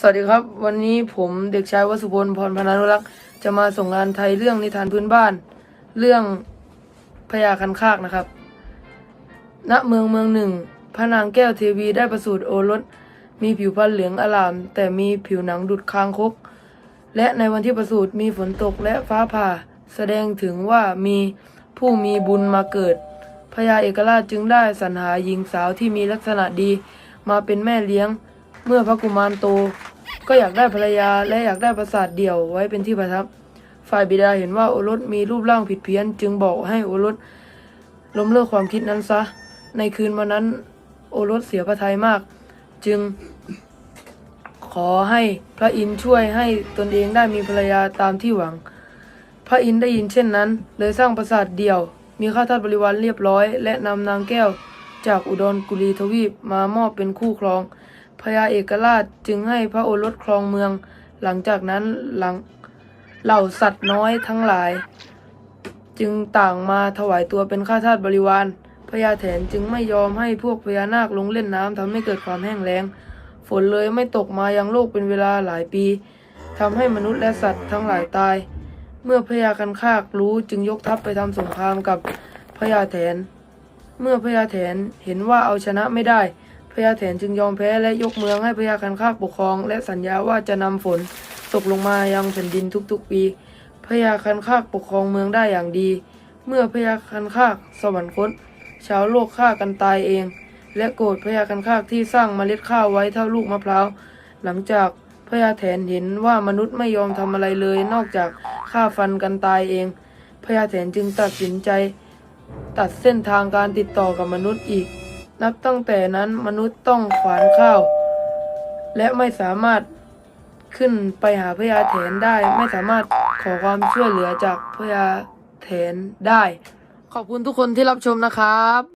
สวัสดีครับ วันนี้ผมเด็กชายวสุพลพรพนานุรักษ์จะมาส่งงานไทยเรื่องนิทานพื้นบ้าน เรื่องพญาคันคากนะครับ ณเมืองเมืองหนึ่งพระนางแก้วเทวีได้ประสูติโอรส มีผิวพรรณเหลืองอลาม แต่มีผิวหนังดุดคางคก และในวันที่ประสูติมีฝนตกและฟ้าผ่า แสดงถึงว่ามีผู้มีบุญมาเกิดพญาเอกราชจึงได้สรรหาหญิงสาวที่มีลักษณะดีมาเป็นแม่เลี้ยง เมื่อพระกุมารโต ก็อยากได้ภรรยาและอยากได้ปราสาทเดี่ยวไว้เป็นที่ประทับ ฝ่ายบิดาเห็นว่าโอรสมีรูปร่างผิดเพี้ยน จึงบอกให้โอรสล้มเลิกความคิดนั้นซะ ในคืนวันนั้นโอรสเสียพระทัยมาก จึงขอให้พระอินทร์ช่วยให้ตนเองได้มีภรรยาตามที่หวัง พระอินทร์ได้ยินเช่นนั้น เลยสร้างปราสาทเดี่ยว มีข้าทาสบริวารเรียบร้อย และนำนางแก้วจากอุดรกุลีทวีปมามอบเป็นคู่ครอง ญาเอกราชจึงให้พระโอรสครองเมือง หลังจากนั้นหลังเหล่าสัตว์น้อยทั้งหลาย จึงต่างมาถวายตัวเป็นข้าทาสบริวารพญาแถนจึงไม่ยอมให้พวกพญานาคลงเล่นน้ำทำให้เกิดความแห้งแล้ง ฝนเลยไม่ตกมายังโลกเป็นเวลาหลายปีทำให้มนุษย์และสัตว์ทั้งหลายตาย เมื่อพญาคันคากรู้จึงยกทัพไปทำสงครามกับพญาแถน เมื่อพญาแถนเห็นว่าเอาชนะไม่ได้ พญาแถนจึงยอมแพ้และยกเมืองให้พญาคันคากปกครอง และสัญญาว่าจะนำฝนตกลงมายังแผ่นดินทุกๆปีพญาคันคากปกครองเมืองได้อย่างดี เมื่อพญาคันคากสวรรคตชาวโลกฆ่ากันตายเอง และโกรธพญาคันคากที่สร้างเมล็ดข้าวไว้เท่าลูกมะพร้าวหลังจากพญาแถนเห็นว่ามนุษย์ไม่ยอมทำอะไรเลย นอกจากฆ่าฟันกันตายเองพญาแถนจึงตัดสินใจ ตัดเส้นทางการติดต่อกับมนุษย์อีก นับตั้งแต่นั้นมนุษย์ต้องขวานข้าว และไม่สามารถขึ้นไปหาพญาแถนได้ ไม่สามารถขอความช่วยเหลือจากพญาแถนได้ ขอบคุณทุกคนที่รับชมนะครับ